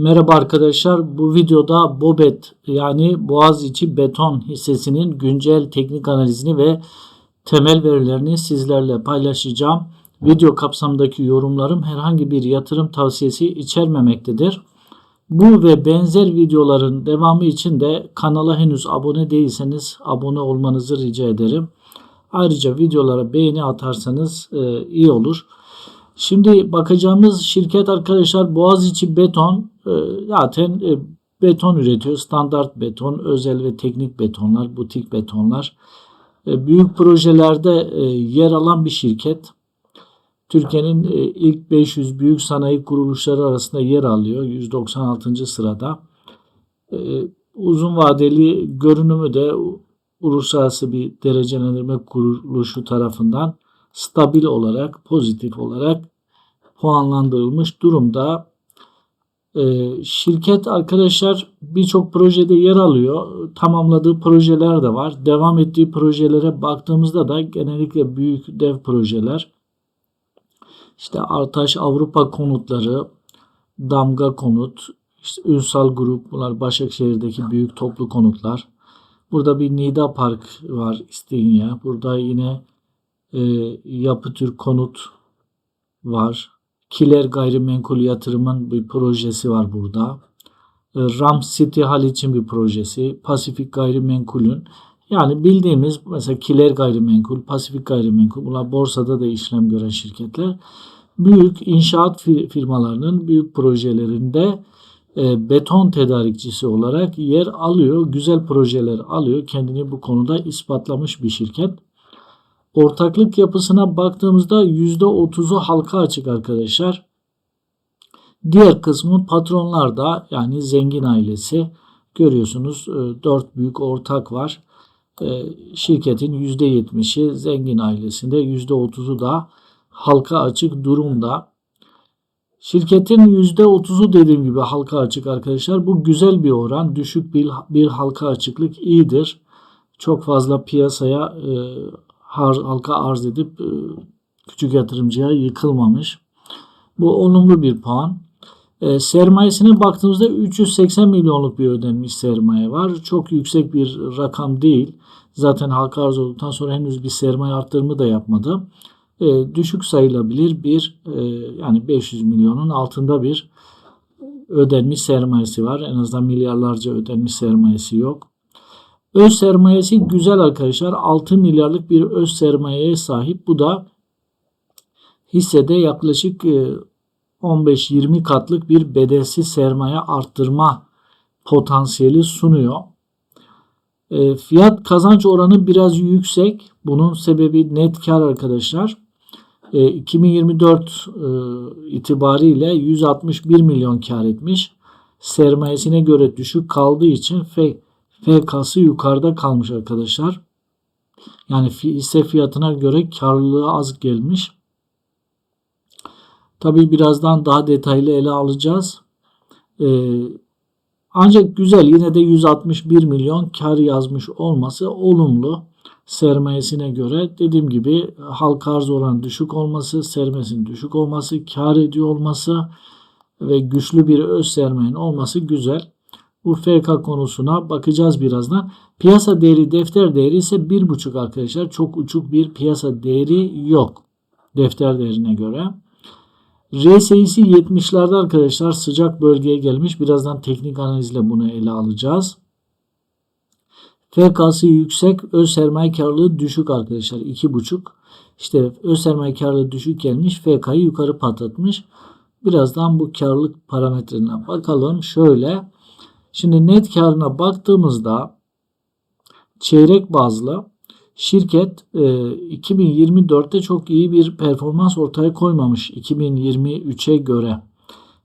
Merhaba arkadaşlar. Bu videoda Bobet yani Boğaziçi Beton hissesinin güncel teknik analizini ve temel verilerini sizlerle paylaşacağım. Video kapsamındaki yorumlarım herhangi bir yatırım tavsiyesi içermemektedir. Bu ve benzer videoların devamı için de kanala henüz abone değilseniz abone olmanızı rica ederim. Ayrıca videolara beğeni atarsanız e, iyi olur. Şimdi bakacağımız şirket arkadaşlar Boğaziçi Beton e, zaten e, beton üretiyor. Standart beton, özel ve teknik betonlar, butik betonlar. E, büyük projelerde yer alan bir şirket. Türkiye'nin ilk 500 büyük sanayi kuruluşları arasında yer alıyor. 196. sırada. Uzun vadeli görünümü de uluslararası bir derecelendirme kuruluşu tarafından stabil olarak, pozitif olarak puanlandırılmış durumda. Ee, şirket arkadaşlar birçok projede yer alıyor. Tamamladığı projeler de var. Devam ettiği projelere baktığımızda da genellikle büyük dev projeler. İşte Artaş Avrupa konutları, Damga konut, işte Ünsal Grup bunlar Başakşehir'deki büyük toplu konutlar. Burada bir Nida Park var İstinye. Burada yine e, Yapı Türk konut var. Kiler Gayrimenkul Yatırım'ın bir projesi var burada. E, Ram City Haliç'in bir projesi. Pasifik Gayrimenkul'ün yani bildiğimiz mesela Kiler Gayrimenkul, Pasifik Gayrimenkul bunlar borsada da işlem gören şirketler. Büyük inşaat firmalarının büyük projelerinde e, beton tedarikçisi olarak yer alıyor. Güzel projeler alıyor. Kendini bu konuda ispatlamış bir şirket. Ortaklık yapısına baktığımızda %30'u halka açık arkadaşlar. Diğer kısmı patronlar da yani zengin ailesi. Görüyorsunuz 4 e, büyük ortak var. E, şirketin %70'i zengin ailesinde %30'u da halka açık durumda. Şirketin %30'u dediğim gibi halka açık arkadaşlar. Bu güzel bir oran. Düşük bir, bir halka açıklık iyidir. Çok fazla piyasaya e, halka arz edip e, küçük yatırımcıya yıkılmamış. Bu olumlu bir puan. E, sermayesine baktığımızda 380 milyonluk bir ödenmiş sermaye var. Çok yüksek bir rakam değil. Zaten halka arz olduktan sonra henüz bir sermaye arttırımı da yapmadı. E, düşük sayılabilir bir e, yani 500 milyonun altında bir ödenmiş sermayesi var. En azından milyarlarca ödenmiş sermayesi yok. Öz sermayesi güzel arkadaşlar. 6 milyarlık bir öz sermayeye sahip. Bu da hissede yaklaşık 15-20 e, katlık bir bedelsiz sermaye arttırma potansiyeli sunuyor. E, fiyat kazanç oranı biraz yüksek. Bunun sebebi net kar arkadaşlar. 2024 e, itibariyle 161 milyon kar etmiş. Sermayesine göre düşük kaldığı için FK'sı yukarıda kalmış arkadaşlar. Yani hisse fiyatına göre karlılığı az gelmiş. Tabi birazdan daha detaylı ele alacağız. Ee, ancak güzel yine de 161 milyon kar yazmış olması olumlu. Sermayesine göre dediğim gibi halka arz oranı düşük olması, sermayesinin düşük olması, kar ediyor olması ve güçlü bir öz sermayenin olması güzel. Bu FK konusuna bakacağız birazdan. Piyasa değeri defter değeri ise 1.5 arkadaşlar. Çok uçuk bir piyasa değeri yok. Defter değerine göre. RSI'si 70'lerde arkadaşlar sıcak bölgeye gelmiş. Birazdan teknik analizle bunu ele alacağız. FK'sı yüksek, öz sermaye karlılığı düşük arkadaşlar. 2.5. İşte öz sermaye karlılığı düşük gelmiş. FK'yı yukarı patlatmış. Birazdan bu karlılık parametrelerine bakalım. Şöyle Şimdi net karına baktığımızda çeyrek bazlı şirket 2024'te çok iyi bir performans ortaya koymamış 2023'e göre.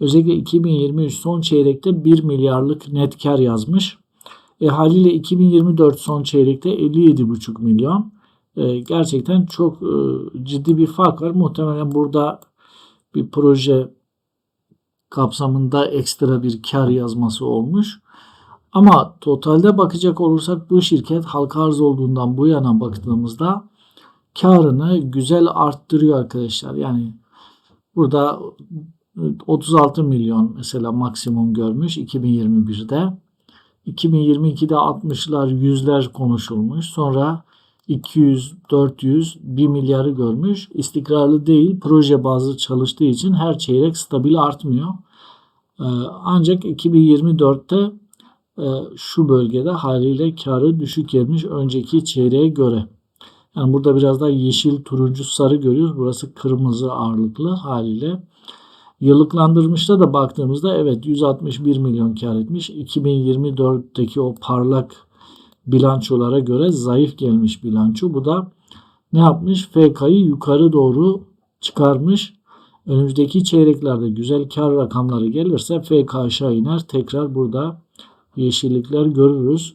Özellikle 2023 son çeyrekte 1 milyarlık net kar yazmış. E, haliyle 2024 son çeyrekte 57,5 milyon. E, gerçekten çok e, ciddi bir fark var. Muhtemelen burada bir proje kapsamında ekstra bir kar yazması olmuş. Ama totalde bakacak olursak bu şirket halka arz olduğundan bu yana baktığımızda karını güzel arttırıyor arkadaşlar. Yani burada 36 milyon mesela maksimum görmüş 2021'de. 2022'de 60'lar, 100'ler konuşulmuş. Sonra 200, 400, 1 milyarı görmüş. İstikrarlı değil, proje bazlı çalıştığı için her çeyrek stabil artmıyor. Ee, Ancak 2024'te e, şu bölgede haliyle karı düşük gelmiş önceki çeyreğe göre. Yani burada biraz daha yeşil, turuncu, sarı görüyoruz. Burası kırmızı ağırlıklı haliyle. Yıllıklandırmışta da baktığımızda evet 161 milyon kar etmiş. 2024'teki o parlak bilançolara göre zayıf gelmiş bilanço. Bu da ne yapmış? FK'yı yukarı doğru çıkarmış. Önümüzdeki çeyreklerde güzel kar rakamları gelirse FK aşağı iner. Tekrar burada yeşillikler görürüz.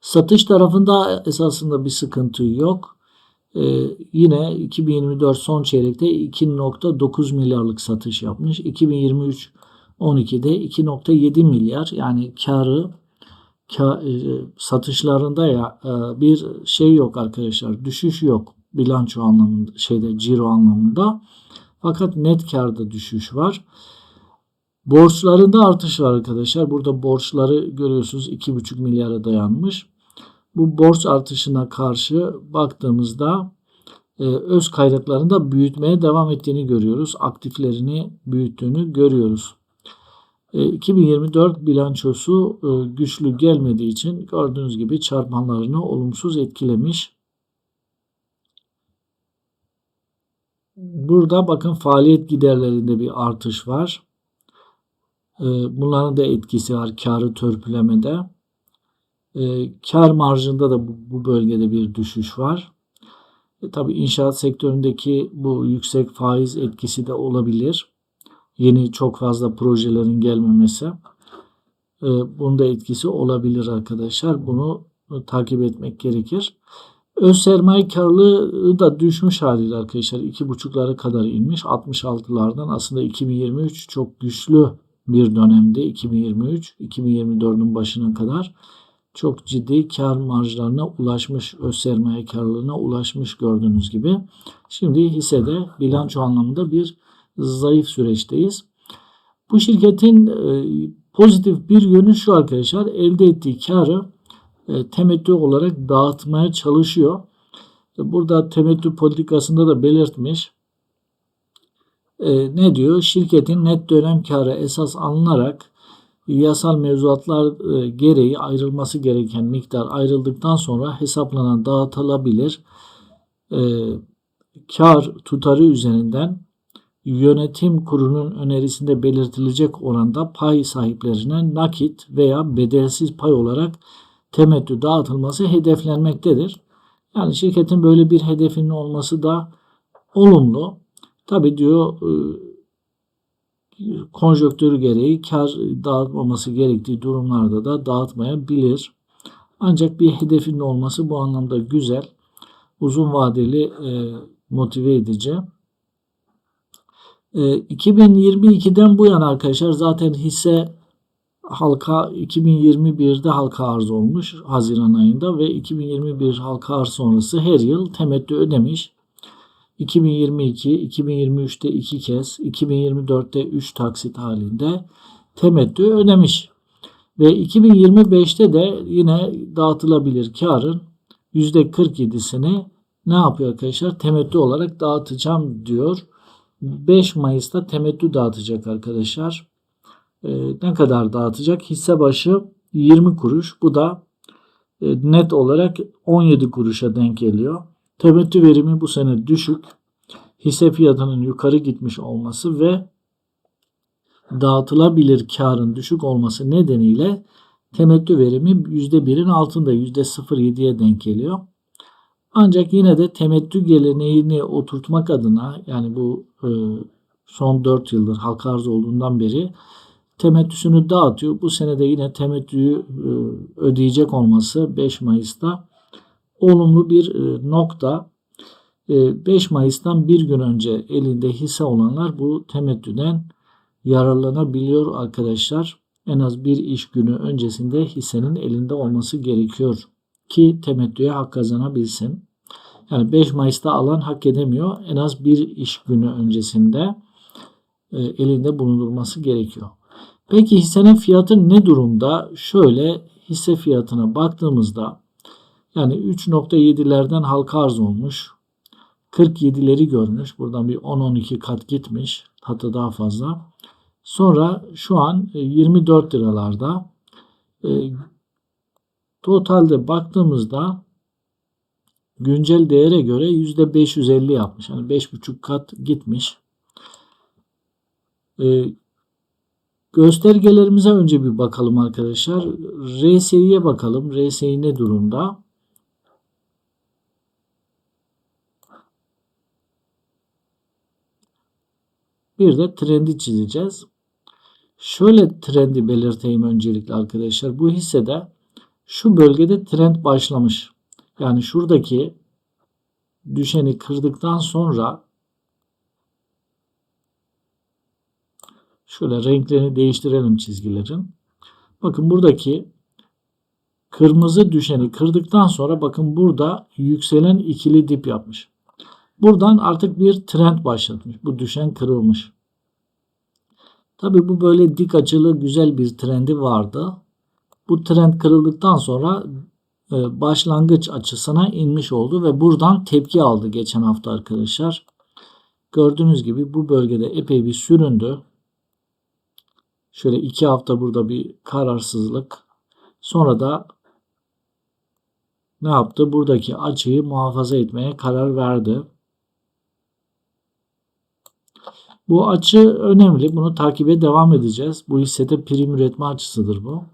Satış tarafında esasında bir sıkıntı yok. Ee, yine 2024 son çeyrekte 2.9 milyarlık satış yapmış. 2023 12'de 2.7 milyar yani karı ka, satışlarında ya e, bir şey yok arkadaşlar. Düşüş yok bilanço anlamında şeyde ciro anlamında. Fakat net karda düşüş var. Borçlarında artış var arkadaşlar. Burada borçları görüyorsunuz 2,5 milyara dayanmış. Bu borç artışına karşı baktığımızda e, öz kaynaklarında büyütmeye devam ettiğini görüyoruz. Aktiflerini büyüttüğünü görüyoruz. 2024 bilançosu e, güçlü gelmediği için gördüğünüz gibi çarpanlarını olumsuz etkilemiş. Burada bakın faaliyet giderlerinde bir artış var. E, bunların da etkisi var karı törpülemede. E, kar marjında da bu bölgede bir düşüş var. E, tabii inşaat sektöründeki bu yüksek faiz etkisi de olabilir yeni çok fazla projelerin gelmemesi e, bunda etkisi olabilir arkadaşlar. Bunu takip etmek gerekir. Öz sermaye karlılığı da düşmüş haliyle arkadaşlar. 2.5'lara kadar inmiş. 66'lardan aslında 2023 çok güçlü bir dönemde. 2023, 2024'ün başına kadar çok ciddi kar marjlarına ulaşmış, öz sermaye karlılığına ulaşmış gördüğünüz gibi. Şimdi hissede bilanço anlamında bir zayıf süreçteyiz. Bu şirketin e, pozitif bir yönü şu arkadaşlar elde ettiği karı e, temettü olarak dağıtmaya çalışıyor. E, burada temettü politikasında da belirtmiş. Ne diyor? Şirketin net dönem karı esas alınarak yasal mevzuatlar gereği ayrılması gereken miktar ayrıldıktan sonra hesaplanan dağıtılabilir kar tutarı üzerinden yönetim kurulunun önerisinde belirtilecek oranda pay sahiplerine nakit veya bedelsiz pay olarak temettü dağıtılması hedeflenmektedir. Yani şirketin böyle bir hedefinin olması da olumlu. Tabi diyor e, konjöktürü gereği kar dağıtmaması gerektiği durumlarda da dağıtmayabilir. Ancak bir hedefinin olması bu anlamda güzel, uzun vadeli e, motive edici. 2022'den ee, bu yana arkadaşlar zaten hisse halka 2021'de halka arz olmuş Haziran ayında ve 2021 halka arz sonrası her yıl temettü ödemiş. 2022, 2023'te 2 kez, 2024'te 3 taksit halinde temettü ödemiş. Ve 2025'te de yine dağıtılabilir karın %47'sini ne yapıyor arkadaşlar? Temettü olarak dağıtacağım diyor. 5 Mayıs'ta temettü dağıtacak arkadaşlar. E, ne kadar dağıtacak? Hisse başı 20 kuruş. Bu da e, net olarak 17 kuruşa denk geliyor. Temettü verimi bu sene düşük. Hisse fiyatının yukarı gitmiş olması ve dağıtılabilir karın düşük olması nedeniyle temettü verimi %1'in altında %0.7'ye denk geliyor. Ancak yine de temettü geleneğini oturtmak adına yani bu e, son 4 yıldır halka arz olduğundan beri temettüsünü dağıtıyor. Bu senede yine temettüyü e, ödeyecek olması 5 Mayıs'ta olumlu bir e, nokta. 5 Mayıs'tan bir gün önce elinde hisse olanlar bu temettüden yararlanabiliyor arkadaşlar. En az bir iş günü öncesinde hissenin elinde olması gerekiyor ki temettüye hak kazanabilsin. Yani 5 Mayıs'ta alan hak edemiyor. En az bir iş günü öncesinde e, elinde bulundurması gerekiyor. Peki hissenin fiyatı ne durumda? Şöyle hisse fiyatına baktığımızda yani 3.7'lerden halka arz olmuş. 47'leri görmüş. Buradan bir 10-12 kat gitmiş. Hatta daha fazla. Sonra şu an e, 24 liralarda. E, totalde baktığımızda güncel değere göre %550 yapmış. Yani 5,5 kat gitmiş. E, göstergelerimize önce bir bakalım arkadaşlar. RSI'ye bakalım. RSI ne durumda? Bir de trendi çizeceğiz. Şöyle trendi belirteyim öncelikle arkadaşlar. Bu hissede şu bölgede trend başlamış. Yani şuradaki düşeni kırdıktan sonra şöyle renklerini değiştirelim çizgilerin. Bakın buradaki kırmızı düşeni kırdıktan sonra bakın burada yükselen ikili dip yapmış. Buradan artık bir trend başlatmış. Bu düşen kırılmış. Tabi bu böyle dik açılı güzel bir trendi vardı. Bu trend kırıldıktan sonra başlangıç açısına inmiş oldu ve buradan tepki aldı geçen hafta arkadaşlar. Gördüğünüz gibi bu bölgede epey bir süründü. Şöyle iki hafta burada bir kararsızlık. Sonra da ne yaptı? Buradaki açıyı muhafaza etmeye karar verdi. Bu açı önemli. Bunu takibe devam edeceğiz. Bu hissede prim üretme açısıdır bu.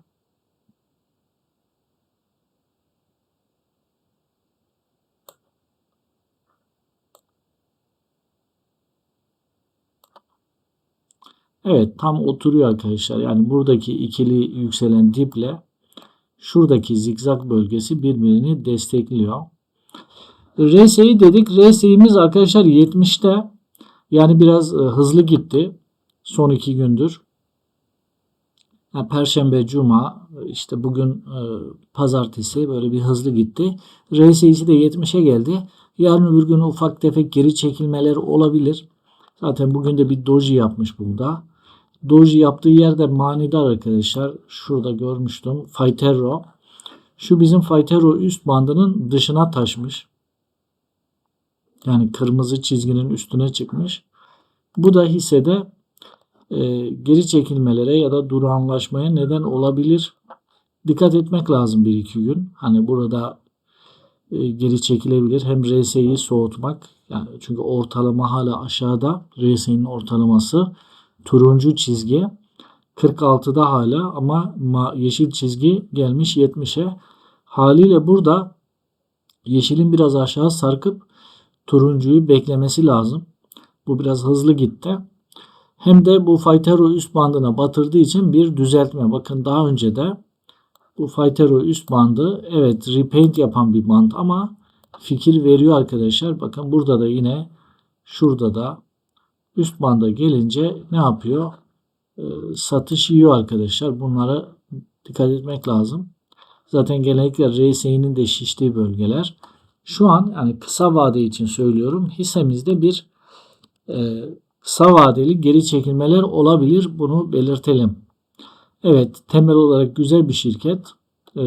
Evet tam oturuyor arkadaşlar. Yani buradaki ikili yükselen diple şuradaki zigzag bölgesi birbirini destekliyor. RSI dedik. RSI'miz arkadaşlar 70'te. Yani biraz e, hızlı gitti son iki gündür. Yani Perşembe, Cuma, işte bugün e, Pazartesi böyle bir hızlı gitti. RSI'si de 70'e geldi. Yarın öbür gün ufak tefek geri çekilmeler olabilir. Zaten bugün de bir doji yapmış burada. Doji yaptığı yerde manidar arkadaşlar. Şurada görmüştüm. Fayterro. Şu bizim Fayterro üst bandının dışına taşmış. Yani kırmızı çizginin üstüne çıkmış. Bu da hissede e, geri çekilmelere ya da durağanlaşmaya neden olabilir. Dikkat etmek lazım bir iki gün. Hani burada e, geri çekilebilir. Hem RSI'yi soğutmak. Yani çünkü ortalama hala aşağıda. RSI'nin ortalaması turuncu çizgi 46'da hala ama yeşil çizgi gelmiş 70'e. Haliyle burada yeşilin biraz aşağı sarkıp turuncuyu beklemesi lazım. Bu biraz hızlı gitti. Hem de bu Faytero üst bandına batırdığı için bir düzeltme. Bakın daha önce de bu Faytero üst bandı evet repaint yapan bir band ama fikir veriyor arkadaşlar. Bakın burada da yine şurada da üst banda gelince ne yapıyor? Ee, satış yiyor arkadaşlar. Bunlara dikkat etmek lazım. Zaten genellikle RSI'nin de şiştiği bölgeler. Şu an yani kısa vade için söylüyorum. Hissemizde bir e, kısa vadeli geri çekilmeler olabilir. Bunu belirtelim. Evet temel olarak güzel bir şirket. E,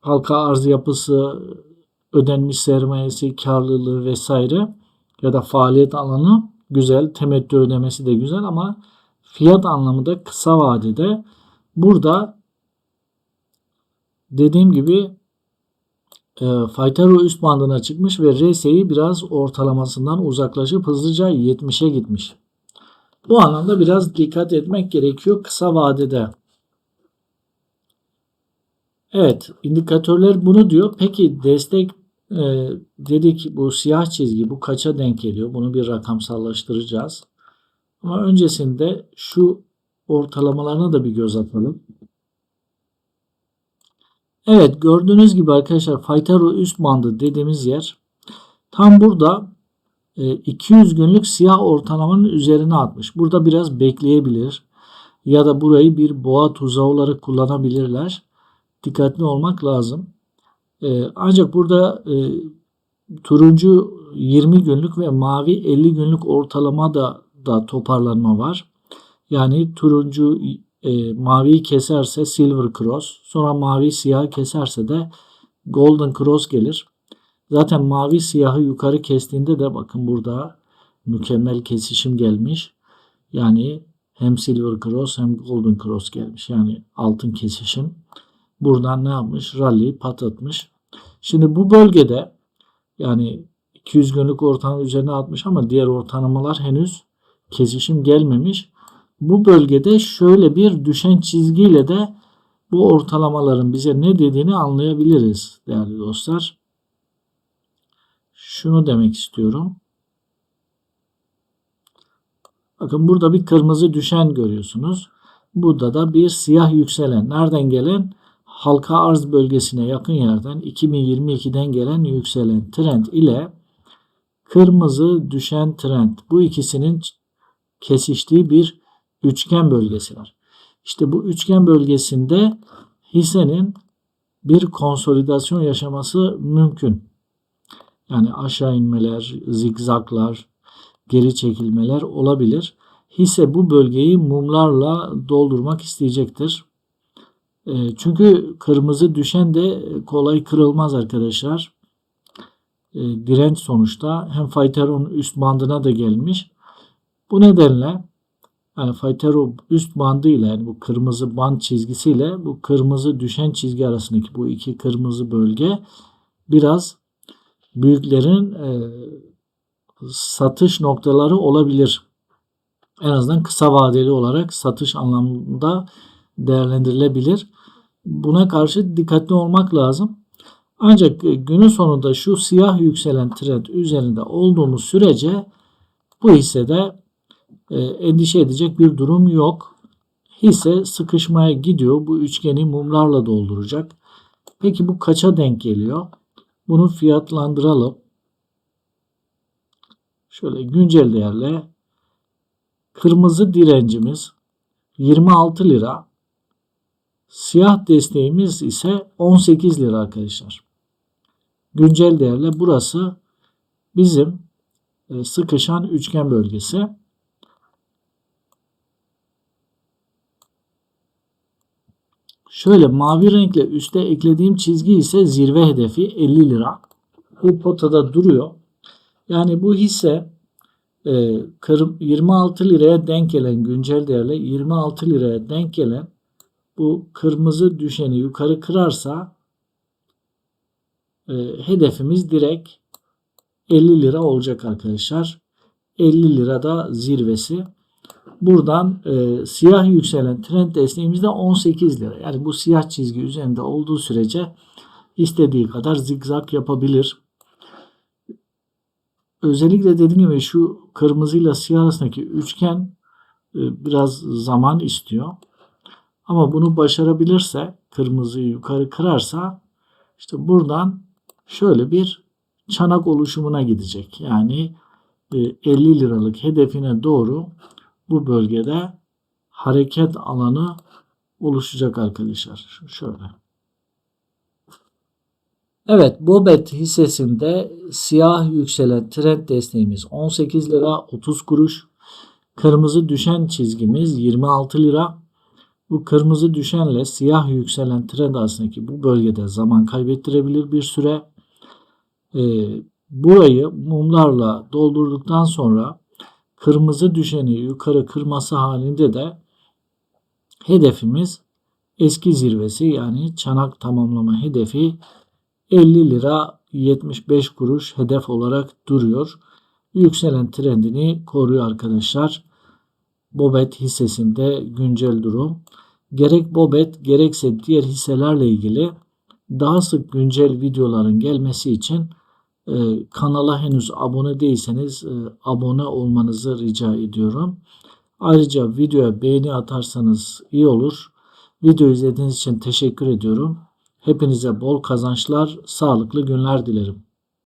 halka arz yapısı, ödenmiş sermayesi, karlılığı vesaire ya da faaliyet alanı güzel. Temettü ödemesi de güzel ama fiyat anlamında kısa vadede burada dediğim gibi e, Faytaro üst bandına çıkmış ve RSI biraz ortalamasından uzaklaşıp hızlıca 70'e gitmiş. Bu anlamda biraz dikkat etmek gerekiyor kısa vadede. Evet, indikatörler bunu diyor. Peki destek e, dedik bu siyah çizgi bu kaça denk geliyor? Bunu bir rakamsallaştıracağız. Ama öncesinde şu ortalamalarına da bir göz atalım. Evet gördüğünüz gibi arkadaşlar Faytaro üst bandı dediğimiz yer tam burada 200 e, günlük siyah ortalamanın üzerine atmış. Burada biraz bekleyebilir ya da burayı bir boğa tuzağı olarak kullanabilirler. Dikkatli olmak lazım. E, ancak burada e, turuncu 20 günlük ve mavi 50 günlük ortalama da da toparlanma var. Yani turuncu e, maviyi keserse silver cross, sonra mavi siyah keserse de golden cross gelir. Zaten mavi siyahı yukarı kestiğinde de bakın burada mükemmel kesişim gelmiş. Yani hem silver cross hem golden cross gelmiş. Yani altın kesişim. Buradan ne yapmış? Rally'yi patlatmış. Şimdi bu bölgede yani 200 günlük ortanın üzerine atmış ama diğer ortalamalar henüz kesişim gelmemiş. Bu bölgede şöyle bir düşen çizgiyle de bu ortalamaların bize ne dediğini anlayabiliriz değerli dostlar. Şunu demek istiyorum. Bakın burada bir kırmızı düşen görüyorsunuz. Burada da bir siyah yükselen. Nereden gelen? Halka arz bölgesine yakın yerden 2022'den gelen yükselen trend ile kırmızı düşen trend. Bu ikisinin kesiştiği bir üçgen bölgesi var. İşte bu üçgen bölgesinde hissenin bir konsolidasyon yaşaması mümkün. Yani aşağı inmeler, zigzaklar, geri çekilmeler olabilir. Hisse bu bölgeyi mumlarla doldurmak isteyecektir. E, çünkü kırmızı düşen de kolay kırılmaz arkadaşlar. E, direnç sonuçta hem Fighteron üst bandına da gelmiş. Bu nedenle yani Fightero üst bandıyla yani bu kırmızı band çizgisiyle bu kırmızı düşen çizgi arasındaki bu iki kırmızı bölge biraz büyüklerin e, satış noktaları olabilir. En azından kısa vadeli olarak satış anlamında değerlendirilebilir. Buna karşı dikkatli olmak lazım. Ancak günün sonunda şu siyah yükselen trend üzerinde olduğumuz sürece bu hissede e, endişe edecek bir durum yok. Hisse sıkışmaya gidiyor. Bu üçgeni mumlarla dolduracak. Peki bu kaça denk geliyor? Bunu fiyatlandıralım. Şöyle güncel değerle kırmızı direncimiz 26 lira. Siyah desteğimiz ise 18 lira arkadaşlar. Güncel değerle burası bizim e, sıkışan üçgen bölgesi. Şöyle mavi renkle üste eklediğim çizgi ise zirve hedefi 50 lira. Bu potada duruyor. Yani bu hisse 26 e, liraya denk gelen güncel değerle 26 liraya denk gelen bu kırmızı düşeni yukarı kırarsa e, hedefimiz direkt 50 lira olacak arkadaşlar. 50 lira da zirvesi. Buradan e, siyah yükselen trend desteğimiz de 18 lira. Yani bu siyah çizgi üzerinde olduğu sürece istediği kadar zigzag yapabilir. Özellikle dediğim gibi şu kırmızıyla siyah arasındaki üçgen e, biraz zaman istiyor. Ama bunu başarabilirse kırmızıyı yukarı kırarsa işte buradan şöyle bir çanak oluşumuna gidecek. Yani 50 e, liralık hedefine doğru bu bölgede hareket alanı oluşacak arkadaşlar. Şöyle. Evet Bobet hissesinde siyah yükselen trend desteğimiz 18 lira 30 kuruş. Kırmızı düşen çizgimiz 26 lira. Bu kırmızı düşenle siyah yükselen trend arasındaki bu bölgede zaman kaybettirebilir bir süre. Ee, burayı mumlarla doldurduktan sonra kırmızı düşeni yukarı kırması halinde de hedefimiz eski zirvesi yani çanak tamamlama hedefi 50 lira 75 kuruş hedef olarak duruyor. Yükselen trendini koruyor arkadaşlar. Bobet hissesinde güncel durum. Gerek Bobet gerekse diğer hisselerle ilgili daha sık güncel videoların gelmesi için e, kanala henüz abone değilseniz e, abone olmanızı rica ediyorum. Ayrıca videoya beğeni atarsanız iyi olur. Video izlediğiniz için teşekkür ediyorum. Hepinize bol kazançlar, sağlıklı günler dilerim.